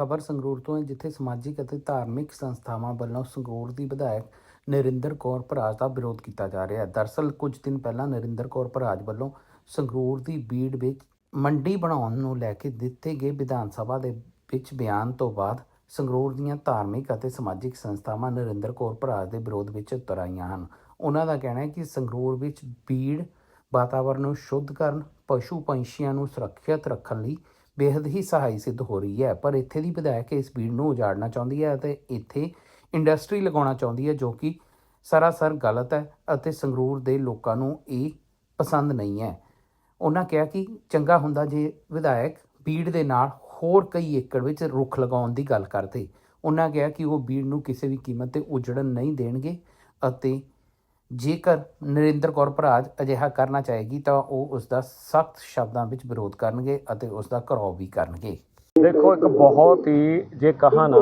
ਖਬਰ ਸੰਗਰੂਰ ਤੋਂ ਹੈ, ਜਿੱਥੇ ਸਮਾਜਿਕ ਅਤੇ ਧਾਰਮਿਕ ਸੰਸਥਾਵਾਂ ਵੱਲੋਂ ਸੰਗਰੂਰ ਦੀ ਵਿਧਾਇਕ ਨਰਿੰਦਰ ਕੌਰ ਭਰਾਜ ਦਾ ਵਿਰੋਧ ਕੀਤਾ ਜਾ ਰਿਹਾ ਹੈ। ਦਰਸਲ ਕੁਝ ਦਿਨ ਪਹਿਲਾਂ ਨਰਿੰਦਰ ਕੌਰ ਭਰਾਜ ਵੱਲੋਂ ਸੰਗਰੂਰ ਦੀ ਬੀੜ ਵਿੱਚ ਮੰਡੀ ਬਣਾਉਣ ਨੂੰ ਲੈ ਕੇ ਦਿੱਤੇ ਗਏ ਵਿਧਾਨ ਸਭਾ ਦੇ ਵਿੱਚ ਬਿਆਨ ਤੋਂ ਬਾਅਦ ਸੰਗਰੂਰ ਦੀਆਂ ਧਾਰਮਿਕ ਅਤੇ ਸਮਾਜਿਕ ਸੰਸਥਾਵਾਂ ਨਰਿੰਦਰ ਕੌਰ ਭਰਾਜ ਦੇ ਵਿਰੋਧ ਵਿੱਚ ਉਤਰ ਆਈਆਂ ਹਨ। ਉਹਨਾਂ ਦਾ ਕਹਿਣਾ ਹੈ ਕਿ ਸੰਗਰੂਰ ਵਿੱਚ ਬੀੜ ਵਾਤਾਵਰਣ ਨੂੰ ਸ਼ੁੱਧ ਕਰਨ, ਪਸ਼ੂ ਪੰਛੀਆਂ ਨੂੰ ਸੁਰੱਖਿਅਤ ਰੱਖਣ ਲਈ ਬੇहद ਹੀ ਸਹਾਈ ਸਿੱਧ ਹੋ ਰਹੀ ਹੈ। ਪਰ ਇੱਥੇ ਦੀ ਵਿਧਾਇਕ ਇਸ ਬੀੜ ਨੂੰ ਉਜਾੜਨਾ ਚਾਹੁੰਦੀ ਹੈ ਅਤੇ ਇੱਥੇ ਇੰਡਸਟਰੀ ਲਗਾਉਣਾ ਚਾਹੁੰਦੀ ਹੈ, ਜੋ ਕਿ ਸਰਾਸਰ ਗਲਤ ਹੈ ਅਤੇ ਸੰਗਰੂਰ ਦੇ ਲੋਕਾਂ ਨੂੰ ਇਹ ਪਸੰਦ ਨਹੀਂ ਹੈ। ਉਹਨਾਂ ਕਿਹਾ ਕਿ ਚੰਗਾ ਹੁੰਦਾ ਜੇ ਵਿਧਾਇਕ ਬੀੜ ਦੇ ਨਾਲ ਹੋਰ ਕਈ ਏਕੜ ਵਿੱਚ ਰੁੱਖ ਲਗਾਉਣ ਦੀ ਗੱਲ ਕਰਦੇ। ਉਹਨਾਂ ਕਿਹਾ ਕਿ ਉਹ ਬੀੜ ਨੂੰ ਕਿਸੇ ਵੀ ਕੀਮਤ ਤੇ ਉਜੜਨ ਨਹੀਂ ਦੇਣਗੇ ਅਤੇ ਜੇਕਰ ਨਰਿੰਦਰ ਕੌਰ ਭਰਾਜ ਅਜਿਹਾ ਕਰਨਾ ਚਾਹੇਗੀ ਤਾਂ ਉਹ ਉਸ ਦਾ ਸਖਤ ਸ਼ਬਦਾਂ ਵਿੱਚ ਵਿਰੋਧ ਕਰਨਗੇ ਅਤੇ ਉਸ ਦਾ ਘਰੋ ਵੀ ਕਰਨਗੇ। ਦੇਖੋ, ਇੱਕ ਬਹੁਤ ਹੀ ਜੇ ਕਹਾ ਨਾ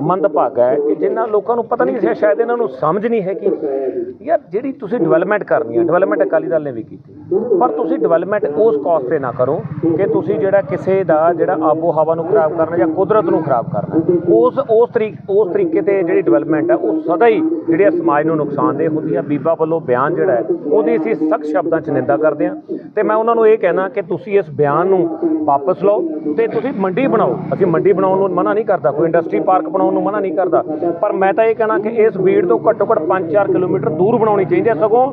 ਮੰਦਭਾਗਾ ਹੈ ਕਿ ਜਿਨ੍ਹਾਂ ਲੋਕਾਂ ਨੂੰ ਪਤਾ ਨਹੀਂ ਸੀ, ਸ਼ਾਇਦ ਇਹਨਾਂ ਨੂੰ ਸਮਝ ਨਹੀਂ ਹੈਗੀ। ਕਿ ਯਾਰ, ਜਿਹੜੀ ਤੁਸੀਂ ਡਿਵੈਲਪਮੈਂਟ ਕਰਨੀ ਹੈ ਡਿਵੈਲਪਮੈਂਟ ਅਕਾਲੀ ਦਲ ਨੇ ਵੀ ਕੀਤੀ। ਪਰ ਤੁਸੀਂ ਡਿਵੈਲਪਮੈਂਟ ਉਸ ਕਾਸਟ ਤੇ ਨਾ ਕਰੋ ਕਿ ਤੁਸੀਂ ਜਿਹੜਾ ਕਿਸੇ ਦਾ ਜਿਹੜਾ ਆਬੋ ਹਵਾ ਨੂੰ ਖਰਾਬ ਕਰਨਾ ਜਾਂ ਕੁਦਰਤ ਨੂੰ ਖਰਾਬ ਕਰਨਾ। ਉਸ ਉਸ ਤਰੀਕ, ਉਸ ਤਰੀਕੇ ਤੇ ਜਿਹੜੀ ਡਿਵੈਲਪਮੈਂਟ ਹੈ ਉਹ ਸਦਾ ਹੀ ਜਿਹੜੀ ਹੈ ਸਮਾਜ ਨੂੰ ਨੁਕਸਾਨਦੇਹ ਹੁੰਦੀ ਹੈ ਬੀਬਾ ਵੱਲੋਂ ਬਿਆਨ ਜਿਹੜਾ ਹੈ, ਉਹਦੀ ਅਸੀਂ ਸਖਤ ਸ਼ਬਦਾਂ 'ਚ ਨਿੰਦਾ ਕਰਦੇ ਹਾਂ। ਤੇ ਮੈਂ ਉਹਨਾਂ ਨੂੰ ਇਹ ਕਹਿਣਾ ਕਿ ਤੁਸੀਂ ਇਸ ਬਿਆਨ ਨੂੰ ਵਾਪਸ ਲਓ ਤੇ ਤੁਸੀਂ ਮੰਡੀ ਬਣਾਓ। ਅਸੀਂ ਮੰਡੀ ਬਣਾਉਣ ਨੂੰ ਮਨਾ ਨਹੀਂ ਕਰਦਾ, ਕੋਈ ਇੰਡਸਟਰੀ ਪਾਰਕ ਬਣਾਉਣ ਨੂੰ ਮਨਾ ਨਹੀਂ ਕਰਦਾ। ਪਰ ਮੈਂ ਤਾਂ ਇਹ ਕਹਿਣਾ ਕਿ ਇਸ ਬੀੜ ਤੋਂ ਘੱਟੋ ਘੱਟ 5-4 ਕਿਲੋਮੀਟਰ ਦੂਰ ਬਣਾਉਣੀ ਚਾਹੀਦੀ ਹੈ ਸਗੋਂ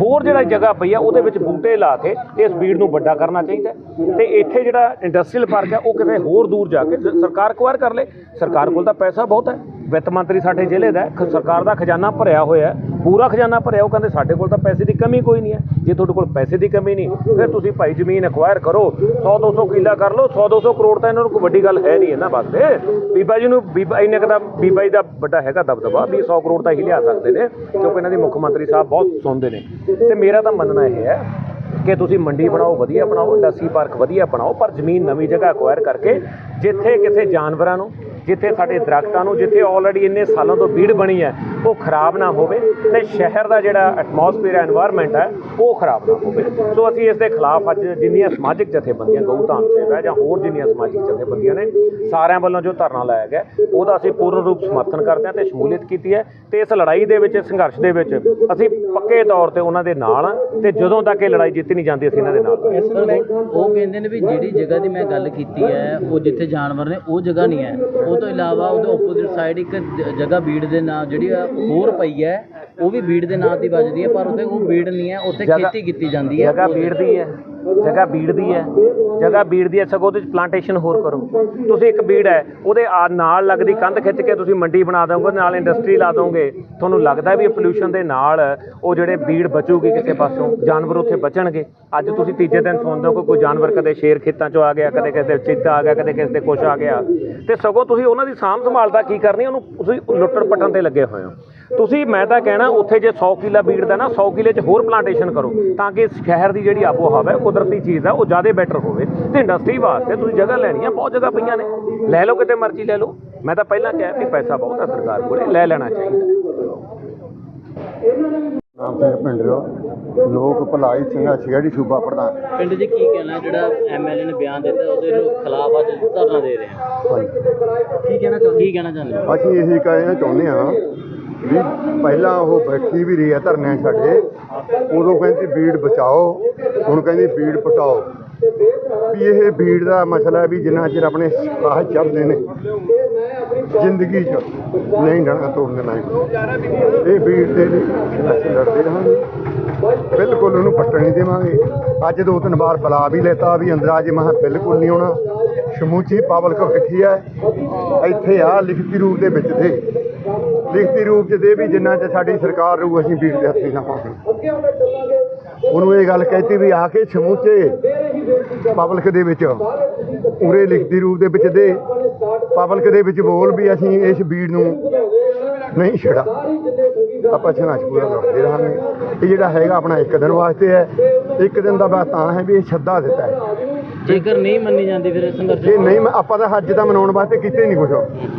ਹੋਰ ਜਿਹੜਾ ਜਗ੍ਹਾ ਪਈ ਆ, ਉਹਦੇ ਵਿੱਚ ਬੂਟੇ ਲਾ ਕੇ ਇਸ ਬੀੜ ਨੂੰ ਵੱਡਾ ਕਰਨਾ ਚਾਹੀਦਾ ਹੈ। ਤੇ ਇੱਥੇ ਜਿਹੜਾ ਇੰਡਸਟਰੀਅਲ ਪਾਰਕ ਹੈ, ਉਹ ਕਿਤੇ ਹੋਰ ਦੂਰ ਜਾ ਕੇ ਸਰਕਾਰ ਕੁਆਰ ਕਰ ਲੇ। ਸਰਕਾਰ ਕੋਲ ਤਾਂ ਪੈਸਾ ਬਹੁਤ ਹੈ। ਵਿੱਤ ਮੰਤਰੀ ਸਾਡੇ ਜ਼ਿਲ੍ਹੇ ਦਾ ਖ- ਸਰਕਾਰ ਦਾ ਖਜ਼ਾਨਾ ਭਰਿਆ ਹੋਇਆ ਪੂਰਾ ਖਜ਼ਾਨਾ ਭਰਿਆ, ਉਹ ਕਹਿੰਦੇ ਸਾਡੇ ਕੋਲ ਤਾਂ ਪੈਸੇ ਦੀ ਕਮੀ ਕੋਈ ਨਹੀਂ ਹੈ। ਜੇ ਤੁਹਾਡੇ ਕੋਲ ਪੈਸੇ ਦੀ ਕਮੀ ਨਹੀਂ, ਫਿਰ ਤੁਸੀਂ ਭਾਈ ਜ਼ਮੀਨ ਐਕਵਾਇਰ ਕਰੋ। 100 200 ਕਿੱਲਾ ਕਰ ਲਓ 100 200 ਕਰੋੜ ਤਾਂ ਇਹਨਾਂ ਨੂੰ ਕੋਈ ਵੱਡੀ ਗੱਲ ਹੈ ਨਹੀਂ ਇਹਨਾਂ ਵਾਸਤੇ। ਬੀਬਾ ਜੀ ਨੂੰ, ਬੀਬਾ, ਇੰਨੇ ਕਦਾ ਬੀਬਾ ਜੀ ਦਾ ਵੱਡਾ ਹੈਗਾ ਦਬਦਬਾ, ਵੀ 100 ਕਰੋੜ ਤਾਂ ਹੀ ਲਿਆ ਸਕਦੇ ਨੇ, ਕਿਉਂਕਿ ਇਹਨਾਂ ਦੀ ਮੁੱਖ ਮੰਤਰੀ ਸਾਹਿਬ ਬਹੁਤ ਸੁਣਦੇ ਨੇ। ਤੇ ਮੇਰਾ ਤਾਂ ਮੰਨਣਾ ਇਹ ਹੈ ਕਿ ਤੁਸੀਂ ਮੰਡੀ ਬਣਾਓ, ਵਧੀਆ ਬਣਾਓ, ਇੰਡਸਟਰੀ ਪਾਰਕ ਵਧੀਆ ਬਣਾਓ, ਪਰ ਜ਼ਮੀਨ ਨਵੀਂ ਜਗ੍ਹਾ ਐਕਵਾਇਰ ਕਰਕੇ ਜਿੱਥੇ ਕਿਸੇ ਜਾਨਵਰਾਂ ਨੂੰ ਜਿੱਥੇ ਸਾਡੇ ਦਰਖਤਾਂ ਨੂੰ, ਜਿੱਥੇ ਆਲਰੇਡੀ ਇੰਨੇ ਸਾਲਾਂ ਤੋਂ ਬੀੜ ਬਣੀ ਹੈ, ਉਹ ਖਰਾਬ ਨਾ ਹੋਵੇ ਤੇ ਸ਼ਹਿਰ ਦਾ ਜਿਹੜਾ ਐਟਮੋਸਫੇਅਰ ਹੈ এনवायरमेंट ਹੈ, ਉਹ ਖਰਾਬ ਨਾ ਹੋਵੇ। ਸੋ ਅਸੀਂ ਇਸ ਦੇ ਖਿਲਾਫ ਅੱਜ ਜਿੰਨੀਆਂ ਸਮਾਜਿਕ ਜਥੇਬੰਦੀਆਂ ਗਊਧਾਮ ਸੇਵਾ ਜਾਂ ਹੋਰ ਜਿੰਨੀਆਂ ਸਮਾਜਿਕ ਜਥੇਬੰਦੀਆਂ ਨੇ, ਸਾਰਿਆਂ ਵੱਲੋਂ ਜੋ ਧਰਨਾ ਲਾਇਆ ਗਿਆ ਉਹਦਾ ਅਸੀਂ ਪੂਰਨ ਰੂਪ ਸਮਰਥਨ ਕਰਦੇ ਹਾਂ ਤੇ ਸ਼ਮੂਲੀਅਤ ਕੀਤੀ ਹੈ ਤੇ ਇਸ ਲੜਾਈ ਦੇ ਵਿੱਚ ਸੰਘਰਸ਼ ਦੇ ਵਿੱਚ ਅਸੀਂ ਪੱਕੇ ਤੌਰ ਤੇ ਉਹਨਾਂ ਦੇ ਨਾਲ ਤੇ ਜਦੋਂ ਤੱਕ ਇਹ ਲੜਾਈ ਜਿੱਤ ਨਹੀਂ ਜਾਂਦੀ, ਅਸੀਂ ਇਹਨਾਂ ਦੇ ਨਾਲ ਉਹ ਕਹਿੰਦੇ ਨੇ ਵੀ ਜਿਹੜੀ ਜਗ੍ਹਾ ਦੀ ਮੈਂ ਗੱਲ ਕੀਤੀ ਹੈ, ਉਹ ਜਿੱਥੇ ਜਾਨਵਰ ਨੇ, ਉਹ ਜਗ੍ਹਾ ਨਹੀਂ ਹੈ, ਉਹ ਤੋਂ ਇਲਾਵਾ ਉਹਦੇ ਆਪੋਜ਼ਿਟ ਸਾਈਡ ਇੱਕ ਜ- ਜਗ੍ਹਾ ਬੀੜ ਦੇ ਨਾਂ ਜਿਹੜੀ ਆ ਹੋਰ ਪਈ ਹੈ ਉਹ ਵੀ ਬੀੜ ਦੇ ਨਾਂ ਦੀ ਵੱਜਦੀ ਹੈ ਪਰ ਉੱਥੇ ਉਹ ਬੀੜ ਨਹੀਂ ਹੈ ਉੱਥੇ ਜਗ੍ਹਾ- ਖੇਤੀ ਕੀਤੀ ਜਾਂਦੀ ਹੈ। ਜਗ੍ਹਾ ਬੀੜ ਦੀ ਹੈ। ਜਗ੍ਹਾ ਬੀੜ ਦੀ ਹੈ। ਜਗ੍ਹਾ ਬੀੜ ਦੀ ਹੈ, ਸਗੋਂ ਉਹਦੇ ਚ ਪਲਾਂਟੇਸ਼ਨ ਹੋਰ ਕਰੋ। ਤੁਸੀਂ ਇੱਕ ਬੀੜ ਹੈ, ਉਹਦੇ ਆ- ਨਾਲ ਲੱਗਦੀ ਕੰਧ ਖਿੱਚ ਕੇ ਤੁਸੀਂ ਮੰਡੀ ਬਣਾ ਦੋਗੇ, ਨਾਲ ਇੰਡਸਟਰੀ ਲਾ ਦੋਗੇ। ਤੁਹਾਨੂੰ ਲੱਗਦਾ ਵੀ ਪੋਲੂਸ਼ਨ ਦੇ ਨਾਲ ਉਹ ਜਿਹੜੇ ਬੀੜ ਬਚੂਗੀ ਕਿਸੇ ਪਾਸੋਂ, ਜਾਨਵਰ ਉੱਥੇ ਬਚਣਗੇ। ਅੱਜ ਤੁਸੀਂ ਤੀਜੇ ਦਿਨ ਸੁਣਦੇ ਹੋ ਕਿ ਕੋਈ ਜਾਨਵਰ ਕਦੇ ਸ਼ੇਰ ਖੇਤਾਂ 'ਚੋਂ ਆ ਗਿਆ, ਕਦੇ ਕਿਸੇ ਦੇ ਚੀਤਾ ਆ ਗਿਆ, ਕਦੇ ਕਿਸੇ ਦੇ ਕੁਛ ਆ ਗਿਆ। ਤੇ ਸਗੋਂ ਤੁਸੀਂ ਉਹਨਾਂ ਦੀ ਸਾਂਭ ਸੰਭਾਲ ਦਾ ਕੀ ਕਰਨੀ, ਉਹਨੂੰ ਤੁਸੀਂ ਲੁੱਟਣ ਪੱਟਣ ਤੇ ਲੱਗੇ ਹੋਏ ਹੋ। ਤੁਸੀਂ ਮੈਂ ਤਾਂ ਕਹਿਣਾ ਉੱਥੇ ਜੇ 100 ਕਿੱਲਾ ਬੀੜ ਦਾ ਨਾ 100 ਕਿੱਲੇ 'ਚ ਹੋਰ ਪਲਾਂਟੇਸ਼ਨ ਕਰੋ ਤਾਂ ਕਿ ਸ਼ਹਿਰ ਦੀ ਜਿਹੜੀ ਆਬੋ ਹਵਾ ਹੈ ਕੁਦਰਤੀ ਚੀਜ਼ ਹੈ ਉਹ ਜ਼ਿਆਦਾ ਬੈਟਰ ਹੋਵੇ। ਤੇ ਇੰਡਸਟਰੀ ਵਾਸਤੇ ਤੁਸੀਂ ਜਗ੍ਹਾ ਲੈਣੀ ਹੈ ਬਹੁਤ ਜਗ੍ਹਾ ਪਈਆਂ ਨੇ। ਲੈ ਲਓ ਕਿਤੇ ਮਰਜ਼ੀ ਲੈ ਲਓ। ਮੈਂ ਤਾਂ ਪਹਿਲਾਂ ਕਿਹਾ ਵੀ ਪੈਸਾ ਬਹੁਤ ਹੈ ਸਰਕਾਰ ਕੋਲੇ ਲੈ ਲੈਣਾ ਚਾਹੀਦਾ। ਨਾਮ ਸਿੰਘ ਪਿੰਡਰੋ ਲੋਕ ਭਲਾਈ ਸਿੰਘਾ ਛੇੜੀ ਸੂਬਾ ਪ੍ਰਧਾਨ। ਪਿੰਡ 'ਚ ਕੀ ਕਹਿਣਾ ਜਿਹੜਾ ਐਮਐਲਏ ਨੇ ਬਿਆਨ ਦਿੱਤਾ ਉਹਦੇ ਖਿਲਾਫ ਅੱਜ ਧਰਨਾ ਦੇ ਰਹੇ ਹਾਂ ਕੀ ਕਹਿਣਾ ਚਾਹੁੰਦੇ ਕੀ ਕਹਿਣਾ ਚਾਹੁੰਦੇ ਹੋ? ਅਸੀਂ ਇਹੀ ਕਹਿਣਾ ਚਾਹੁੰਦੇ ਹਾਂ ਵੀ ਪਹਿਲਾਂ ਉਹ ਬੈਠੀ ਵੀ ਰਹੀ ਹੈ ਧਰਨਿਆਂ 'ਚ ਸਾਡੇ ਉਦੋਂ ਕਹਿੰਦੀ ਬੀੜ ਬਚਾਓ, ਹੁਣ ਕਹਿੰਦੀ ਬੀੜ ਪਟਾਓ। ਵੀ ਇਹ ਬੀੜ ਦਾ ਮਸਲਾ ਵੀ ਜਿੰਨਾ ਚਿਰ ਆਪਣੇ ਸਾਹ ਚੱਲਦੇ ਨੇ, ਜ਼ਿੰਦਗੀ 'ਚ ਨਹੀਂ ਡਰਨਾ ਤੋੜਨ ਦੇਣਾ ਇਹ ਬੀੜ ਦੇ ਲਈ ਅਸੀਂ ਲੜਦੇ ਰਹਾਂਗੇ। ਬਿਲਕੁਲ ਉਹਨੂੰ ਪੱਟਣ ਨਹੀਂ ਦੇਵਾਂਗੇ। ਅੱਜ ਦੋ ਤਿੰਨ ਵਾਰ ਬੁਲਾ ਵੀ ਲੈਤਾ ਵੀ ਅੰਦਰ ਆ ਜੇ, ਮੈਂ ਬਿਲਕੁਲ ਨਹੀਂ ਆਉਣਾ। ਸਮੂਚੀ ਪਬਲਿਕ ਇਕੱਠੀ ਹੈ। ਇੱਥੇ ਆ ਲਿਖਤੀ ਰੂਪ ਦੇ ਵਿੱਚ ਦੇ ਲਿਖਤੀ ਰੂਪ 'ਚ ਦੇ ਵੀ ਜਿੰਨਾ ਚ ਸਾਡੀ ਸਰਕਾਰ ਰਹੂ ਅਸੀਂ ਬੀੜ ਦੇ ਹੱਥੀ ਨਾ ਪਾਵਾਂਗੇ। ਉਹਨੂੰ ਇਹ ਗੱਲ ਕਹਿਤੀ ਵੀ ਆ ਕੇ ਸਮੂਚੇ ਪਬਲਿਕ ਦੇ ਵਿੱਚ ਉਰੇ ਲਿਖਤੀ ਰੂਪ ਦੇ ਵਿੱਚ ਦੇ। ਪਬਲਿਕ ਦੇ ਵਿੱਚ ਬੋਲ ਵੀ ਅਸੀਂ ਇਸ ਬੀੜ ਨੂੰ ਨਹੀਂ ਛੜਾ ਆਪਾਂ ਛਣਾ ਪੂਰਾ ਲੜਦੇ ਰਹਾਂਗੇ। ਇਹ ਜਿਹੜਾ ਹੈਗਾ ਆਪਣਾ ਇੱਕ ਦਿਨ ਵਾਸਤੇ ਹੈ। ਇੱਕ ਦਿਨ ਦਾ ਬਾਅਦ ਤਾਂ ਹੈ ਵੀ ਇਹ ਛੱਦਾ ਦਿੱਤਾ ਹੈ। ਜੇਕਰ ਨਹੀਂ ਮੰਨੀ ਜਾਂਦੀ ਫਿਰ ਇਹ ਸੰਘਰਸ਼ ਜੇ ਨਹੀਂ ਆਪਾਂ ਤਾਂ ਅੱਜ ਤਾਂ ਮਨਾਉਣ ਵਾਸਤੇ ਕੀਤੇ ਨਹੀਂ ਕੁਛ।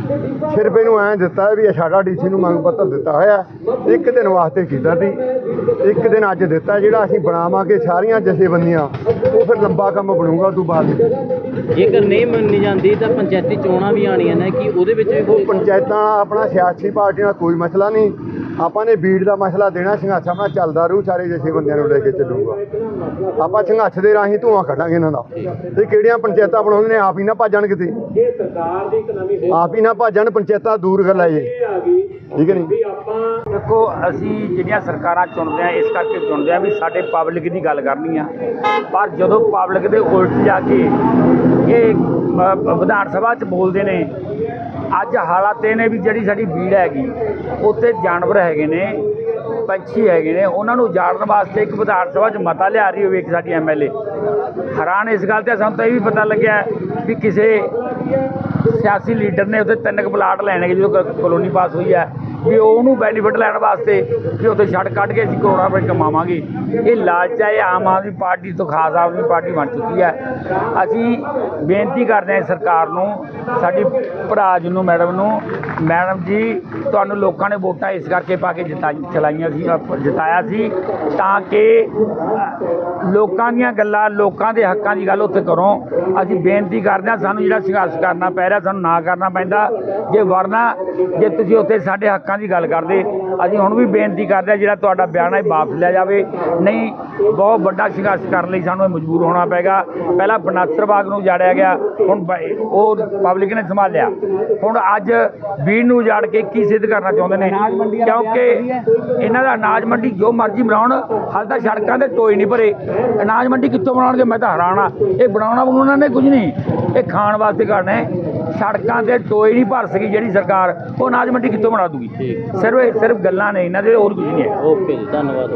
ਸਿਰਫ ਇਹਨੂੰ ਐਂ ਦਿੱਤਾ ਵੀ ਇਹ ਸਾਡਾ ਡੀਸੀ ਨੂੰ ਮੰਗ ਪੱਤਰ ਦਿੱਤਾ ਹੋਇਆ। ਇੱਕ ਦਿਨ ਵਾਸਤੇ ਕੀਤਾ ਸੀ। ਇੱਕ ਦਿਨ ਅੱਜ ਦਿੱਤਾ ਜਿਹੜਾ ਅਸੀਂ ਬਣਾਵਾਂਗੇ ਸਾਰੀਆਂ ਜਥੇਬੰਦੀਆਂ। ਉਹ ਫਿਰ ਲੰਬਾ ਕੰਮ ਬਣੂਗਾ ਤੂੰ ਬਾਅਦ। ਜੇਕਰ ਨਹੀਂ ਮੰਨੀ ਜਾਂਦੀ ਤਾਂ ਪੰਚਾਇਤੀ ਚੋਣਾਂ ਵੀ ਆਣੀਆਂ ਨੇ ਕਿ ਉਹਦੇ ਵਿੱਚ ਵੀ ਕੋਈ ਪੰਚਾਇਤਾਂ ਆਪਣਾ ਸਿਆਸੀ ਪਾਰਟੀਆਂ ਨਾਲ ਕੋਈ ਮਸਲਾ ਨਹੀਂ। ਆਪਾਂ ਨੇ ਬੀੜ ਦਾ ਮਸਲਾ ਦੇਣਾ, ਸੰਘਰਸ਼ ਆਪਣਾ ਚੱਲਦਾ ਰਹੂ ਸਾਰੇ ਜਥੇਬੰਦੀਆਂ ਨੂੰ ਲੈ ਕੇ ਚੱਲੂਗਾ। ਆਪਾਂ ਸੰਘਰਸ਼ ਦੇ ਰਾਹੀਂ ਧੂਆਂ ਕੱਢਾਂਗੇ ਇਹਨਾਂ ਦਾ। ਤੇ ਕਿਹੜੀਆਂ ਪੰਚਾਇਤਾਂ ਬਣਾਉਂਦੇ ਨੇ, ਆਪ ਹੀ ਨਾ ਭੱਜਣ ਕਿਤੇ। ਆਪ ਹੀ ਨਾ ਭੱਜਣ, ਪੰਚਾਇਤਾਂ ਦੂਰ ਕਰ ਲੈ ਜੇ ਠੀਕ ਹੈ ਨਹੀਂ ਦੇਖੋ, ਅਸੀਂ ਜਿਹੜੀਆਂ ਸਰਕਾਰਾਂ ਚੁਣਦੇ ਆ ਇਸ ਕਰਕੇ ਚੁਣਦੇ ਆ ਵੀ ਸਾਡੇ ਪਬਲਿਕ ਦੀ ਗੱਲ ਕਰਨੀ ਆ। ਪਰ ਜਦੋਂ ਪਬਲਿਕ ਦੇ ਉਲਟ ਜਾ ਕੇ ਇਹ ਵਿਧਾਨ ਸਭਾ 'ਚ ਬੋਲਦੇ ਨੇ ਅੱਜ ਹਾਲਾਤ ਇਹ ਨੇ ਵੀ ਜਿਹੜੀ ਸਾਡੀ ਬੀੜ ਹੈਗੀ, ਉੱਥੇ ਜਾਨਵਰ ਹੈਗੇ ਨੇ, ਪੰਛੀ ਹੈਗੇ ਨੇ, ਉਹਨਾਂ ਨੂੰ ਉਜਾੜਨ ਵਾਸਤੇ ਇੱਕ ਵਿਧਾਨ ਸਭਾ 'ਚ ਮਤਾ ਲਿਆ ਰਹੀ ਹੋਵੇ ਇੱਕ ਸਾਡੀ ਐਮਐਲਏ ਹੈਰਾਨ ਇਸ ਗੱਲ ਤੇ ਸਾਨੂੰ ਤਾਂ ਇਹ ਵੀ ਪਤਾ ਲੱਗਿਆ ਵੀ ਕਿਸੇ ਸਿਆਸੀ ਲੀਡਰ ਨੇ ਉੱਥੇ ਤਿੰਨ ਕੁ ਪਲਾਟ ਲੈਣੇ ਜਦੋਂ ਕਲੋਨੀ ਪਾਸ ਹੋਈ ਹੈ। ਵੀ ਉਹਨੂੰ ਬੈਨੀਫਿਟ ਲੈਣ ਵਾਸਤੇ ਵੀ ਉੱਥੇ ਛੱਡ ਕੱਢ ਕੇ ਅਸੀਂ ਕਰੋੜਾਂ ਰੁਪਏ ਕਮਾਵਾਂਗੇ। ਇਹ ਲਾਲਚ ਹੈ ਇਹ ਆਮ ਆਦਮੀ ਪਾਰਟੀ ਤੋਂ ਖਾਸ ਆਦਮੀ ਪਾਰਟੀ ਬਣ ਚੁੱਕੀ ਹੈ। ਅਸੀਂ ਬੇਨਤੀ ਕਰਦੇ ਹਾਂ ਸਰਕਾਰ ਨੂੰ, ਸਾਡੀ ਭਰਾ ਜੀ ਨੂੰ ਮੈਡਮ ਨੂੰ ਮੈਡਮ ਜੀ, ਤੁਹਾਨੂੰ ਲੋਕਾਂ ਨੇ ਵੋਟਾਂ ਇਸ ਕਰਕੇ ਪਾ ਕੇ ਜਿਤਾਈ ਚਲਾਈਆਂ ਸੀ, ਅਹ, ਜਿਤਾਇਆ ਸੀ, ਤਾਂ ਕਿ ਲੋਕਾਂ ਦੀਆਂ ਗੱਲਾਂ, ਲੋਕਾਂ ਦੇ ਹੱਕਾਂ ਦੀ ਗੱਲ ਉੱਥੇ ਕਰੋ। ਅਸੀਂ ਬੇਨਤੀ ਕਰਦੇ ਹਾਂ, ਸਾਨੂੰ ਜਿਹੜਾ ਸੰਘਰਸ਼ ਕਰਨਾ ਪੈ ਰਿਹਾ, ਸਾਨੂੰ ਨਾ ਕਰਨਾ ਪੈਂਦਾ। ਜੇ ਵਰਨਾ, ਜੇ ਤੁਸੀਂ ਉੱਥੇ ਸਾਡੇ ਹੱਕ ਦੀ ਗੱਲ ਕਰਦੇ, ਅਸੀਂ ਹੁਣ ਵੀ ਬੇਨਤੀ ਕਰਦੇ ਹਾਂ ਜਿਹੜਾ ਤੁਹਾਡਾ ਬਿਆਨ ਹੈ ਵਾਪਸ ਲਿਆ ਜਾਵੇ। ਨਹੀਂ, ਬਹੁਤ ਵੱਡਾ ਸੰਘਰਸ਼ ਕਰਨ ਲਈ ਸਾਨੂੰ ਇਹ ਮਜਬੂਰ ਹੋਣਾ ਪੈਗਾ ਪਹਿਲਾਂ ਬਨਾਸਰ ਬਾਗ ਨੂੰ ਜਾੜਿਆ ਗਿਆ, ਹੁਣ ਉਹ ਪਬਲਿਕ ਨੇ ਸੰਭਾਲਿਆ। ਹੁਣ ਅੱਜ ਬੀੜ ਨੂੰ ਉਜਾੜ ਕੇ ਕੀ ਸਿੱਧ ਕਰਨਾ ਚਾਹੁੰਦੇ ਨੇ? ਕਿਉਂਕਿ ਇਹਨਾਂ ਦਾ ਅਨਾਜ ਮੰਡੀ ਜੋ ਮਰਜ਼ੀ ਬਣਾਉਣ, ਹਾਲ ਤਾਂ ਸੜਕਾਂ ਦੇ ਟੋਏ ਨਹੀਂ ਭਰੇ। ਅਨਾਜ ਮੰਡੀ ਕਿੱਥੋਂ ਬਣਾਉਣਗੇ? ਮੈਂ ਤਾਂ ਹੈਰਾਨ ਆ ਇਹ ਬਣਾਉਣਾ ਬਣਾਉਣਾ ਨੇ ਕੁਝ ਨਹੀਂ। ਇਹ ਖਾਣ ਵਾਸਤੇ ਕਰਨਾ ਹੈ। ਸੜਕਾਂ ਤੇ ਟੋਏ ਨਹੀਂ ਭਰ ਸਕੀ ਜਿਹੜੀ ਸਰਕਾਰ ਉਹ ਅਨਾਜ ਮੰਡੀ ਕਿੱਥੋਂ ਬਣਾ ਦੂਗੀ? ਸਿਰਫ ਸਿਰਫ ਗੱਲਾਂ ਨੇ ਇਹਨਾਂ ਦੇ ਹੋਰ ਕੁਝ ਨਹੀਂ ਹੈ। ਓਕੇ ਜੀ ਧੰਨਵਾਦ।